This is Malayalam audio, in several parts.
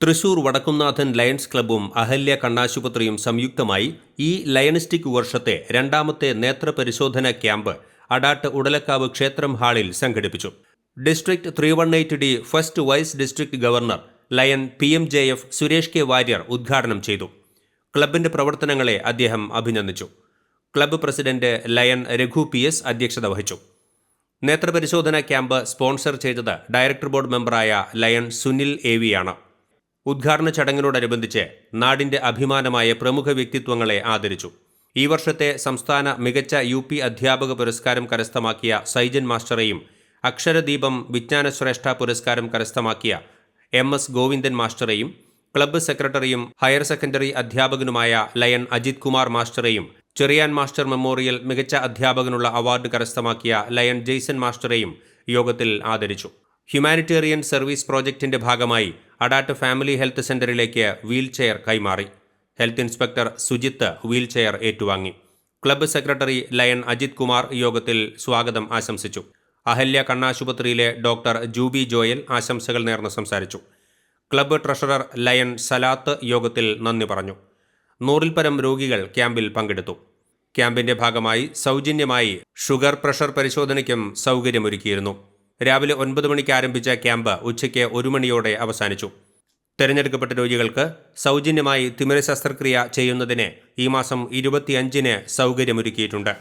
തൃശൂർ വടക്കുംനാഥൻ ലയൺസ് ക്ലബ്ബും അഹല്യ കണ്ണാശുപത്രിയും സംയുക്തമായി ഈ ലയണിസ്റ്റിക് വർഷത്തെ രണ്ടാമത്തെ നേത്രപരിശോധന ക്യാമ്പ് അടാട്ട് ഉടലക്കാവ് ക്ഷേത്രം ഹാളിൽ സംഘടിപ്പിച്ചു. District three one eight D first vice district governor lion P M J F Suresh K Warrier ഉദ്ഘാടനം ചെയ്തു. ക്ലബിന്റെ പ്രവർത്തനങ്ങളെ അദ്ദേഹം അഭിനന്ദിച്ചു. Club president lion Raghu P S അധ്യക്ഷത വഹിച്ചു. നേത്രപരിശോധന ക്യാമ്പ് സ്പോൺസർ ചെയ്തത് ഡയറക്ടർ ബോർഡ് മെമ്പറായ ലയൺ സുനിൽ എ വിയാണ് ഉദ്ഘാടന ചടങ്ങിനോടനുബന്ധിച്ച് നാടിന്റെ അഭിമാനമായ പ്രമുഖ വ്യക്തിത്വങ്ങളെ ആദരിച്ചു. ഈ വർഷത്തെ സംസ്ഥാന മികച്ച യു പി അധ്യാപക പുരസ്കാരം കരസ്ഥമാക്കിയ സൈജൻ മാസ്റ്ററെയും അക്ഷരദീപം വിജ്ഞാനശ്രേഷ്ഠ പുരസ്കാരം കരസ്ഥമാക്കിയ എം എസ് ഗോവിന്ദൻ മാസ്റ്ററെയും ക്ലബ്ബ് സെക്രട്ടറിയും ഹയർ സെക്കൻഡറി അധ്യാപകനുമായ ലയൺ അജിത് കുമാർ മാസ്റ്ററെയും ചെറിയാൻ മാസ്റ്റർ മെമ്മോറിയൽ മികച്ച അധ്യാപകനുള്ള അവാർഡ് കരസ്ഥമാക്കിയ ലയൺ ജെയ്സൺ മാസ്റ്ററെയും യോഗത്തിൽ ആദരിച്ചു. ഹ്യൂമാനിറ്റേറിയൻ സർവീസ് പ്രോജക്റ്റിന്റെ ഭാഗമായി അഡാട്ട് ഫാമിലി ഹെൽത്ത് സെന്ററിലേക്ക് വീൽ ചെയർ കൈമാറി. Health inspector Sujith wheelchair ഏറ്റുവാങ്ങി. Club secretary lion Ajith Kumar യോഗത്തിൽ സ്വാഗതം ആശംസിച്ചു. അഹല്യ കണ്ണാശുപത്രിയിലെ ഡോക്ടർ ജൂബി ജോയൽ ആശംസകൾ നേർന്ന് സംസാരിച്ചു. ക്ലബ്ബ് ട്രഷറർ ലയൺ സലാത്ത് യോഗത്തിൽ നന്ദി പറഞ്ഞു. നൂറിൽ പരം രോഗികൾ ക്യാമ്പിൽ പങ്കെടുത്തു. ക്യാമ്പിന്റെ ഭാഗമായി സൗജന്യമായി ഷുഗർ പ്രഷർ പരിശോധനയ്ക്കും സൗകര്യമൊരുക്കിയിരുന്നു. രാവിലെ ഒൻപത് മണിക്ക് ആരംഭിച്ച ക്യാമ്പ് ഉച്ചയ്ക്ക് ഒരു മണിയോടെ അവസാനിച്ചു. തെരഞ്ഞെടുക്കപ്പെട്ട രോഗികൾക്ക് സൗജന്യമായി തിമിര ശസ്ത്രക്രിയ ചെയ്യുന്നതിന് ഈ മാസം ഇരുപത്തിയഞ്ചിന് സൗകര്യമൊരുക്കിയിട്ടുണ്ട്.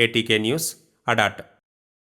A T K news Adat